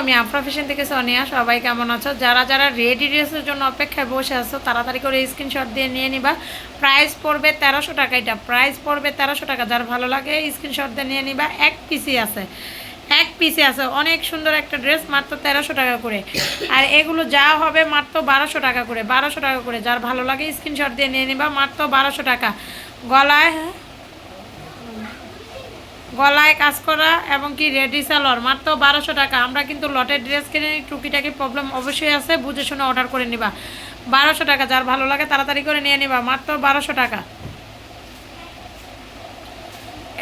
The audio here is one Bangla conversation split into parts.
আমি আফরা থেকে সোনিয়া সবাই কেমন আছো? যারা যারা রেডি ড্রেসের জন্য অপেক্ষায় বসে আছো, তাড়াতাড়ি করে স্ক্রিনশট দিয়ে নিয়ে নিবা। প্রাইস পড়বে তেরোশো টাকা এটা। প্রাইস পড়বে তেরোশো টাকা। যার ভালো লাগে স্ক্রিনশট দিয়ে নিয়ে নিবা। এক পিসি আছে। এক পিসে আছে। অনেক সুন্দর একটা ড্রেস মাত্র তেরোশো টাকা করে। আর এগুলো যা হবে, মাত্র বারোশো টাকা করে। বারোশো টাকা করে। যার ভালো লাগে স্ক্রিনশট দিয়ে নিয়ে নিবা। মাত্র বারোশো টাকা। গলায় গলায় কাজ করা এবং কি রেডি সালোয়ার মাত্র বারোশো টাকা। আমরা কিন্তু লটের ড্রেস কিনে টুকিটাকি প্রবলেম অবশ্যই আছে, বুঝে শুনে অর্ডার করে নিবা। বারোশো টাকা, যার ভালো লাগে তাড়াতাড়ি করে নিয়ে নিবা, মাত্র বারোশো টাকা।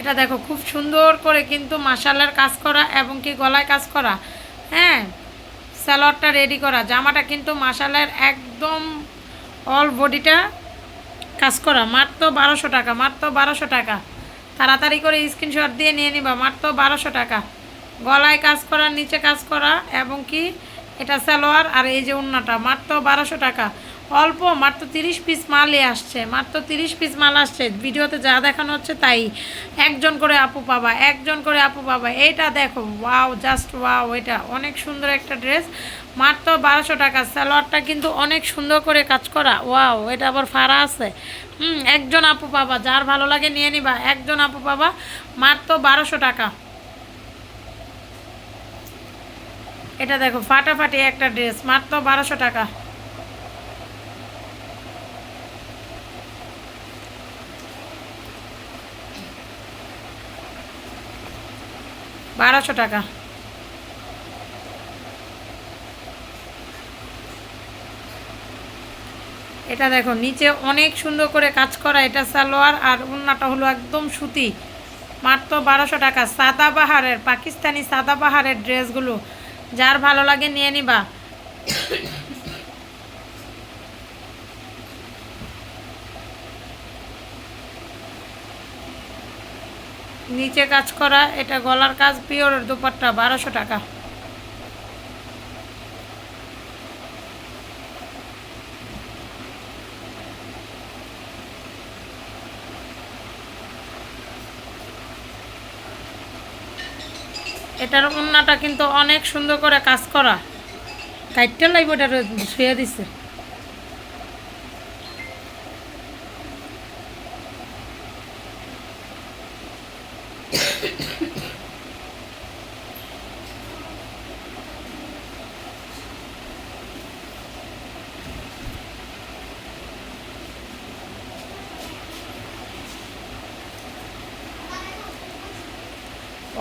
এটা দেখো, খুব সুন্দর করে কিন্তু মাসালার কাজ করা এবং কি গলায় কাজ করা। হ্যাঁ স্যালোয়ারটা রেডি করা। জামাটা কিন্তু মাসালের একদম অল বডিটা কাজ করা। মাত্র বারোশো টাকা, মাত্র বারোশো টাকা। তাড়াতাড়ি করে স্ক্রিনশট দিয়ে নিয়ে নিবা। মাত্র বারোশো টাকা। গলায় কাজ করা, নিচে কাজ করা এবং কি? এটা সালোয়ার আর এই যে উন্নাটা মাত্র বারোশো টাকা। অল্প, মাত্র তিরিশ পিস মালই আসছে। মাত্র তিরিশ পিস মাল আসছে। ভিডিওতে যা দেখানো হচ্ছে তাই। একজন করে আপু পাবা, একজন করে আপু পাবা। এটা দেখো ওয়াও জাস্ট ওয়াও এটা অনেক সুন্দর একটা ড্রেস মাত্র বারোশো টাকা। সালোয়ারটা কিন্তু অনেক সুন্দর করে কাজ করা। ওয়াও এটা আবার ফাড়া আছে। হুম, একজন আপু পাবা, যার ভালো লাগে নিয়ে নিবা। একজন আপু পাবা, মাত্র বারোশো টাকা। এটা দেখো, ফাটাফাটি একটা ড্রেস মাত্র বারোশো টাকা। বারোশো টাকা। এটা দেখো, নিচে অনেক সুন্দর করে কাজ করা এটা সালোয়ার আর উন্নাটা হলো একদম সুতি। মাত্র বারোশো টাকা। সাদাবাহারের, পাকিস্তানি সাদাবাহারের ড্রেসগুলো যার ভালো লাগে নিয়ে নিবা। নিচে কাজ করা, এটা গলার কাজ, পিওরের দুপাট্টা বারোশো টাকা। এটার উন্নাটা কিন্তু অনেক সুন্দর করে কাজ করা। কাইটটা লাগবে এটা শুয়ে দিছে।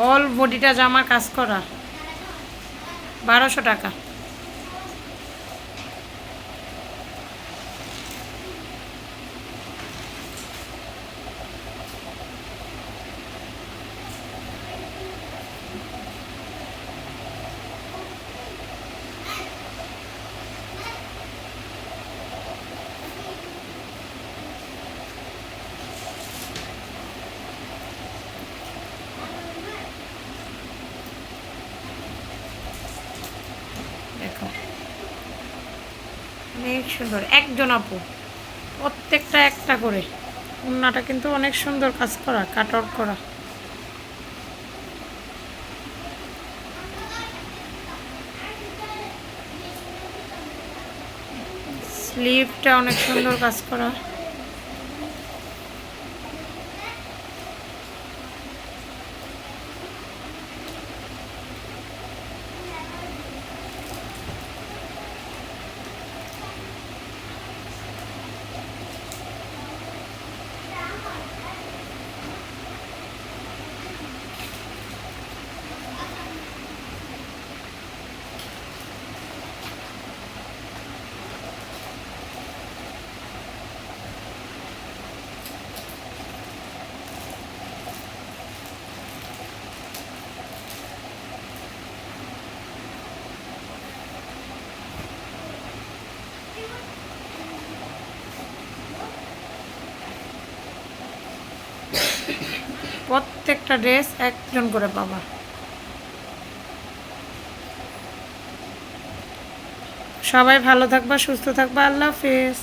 অল বডিটা জামা কাজ করা বারোশো টাকা দেখো। অনেক সুন্দর। একজন আপু। প্রত্যেকটা একটা করে। উন্নাটা কিন্তু অনেক সুন্দর কাজ করা, কাট আউট করা। স্লিভটা অনেক সুন্দর কাজ করা। প্রত্যেকটা ড্রেস একজন করে পাবা সবাই ভালো থাকবা সুস্থ থাকবা আল্লাহ হাফেজ।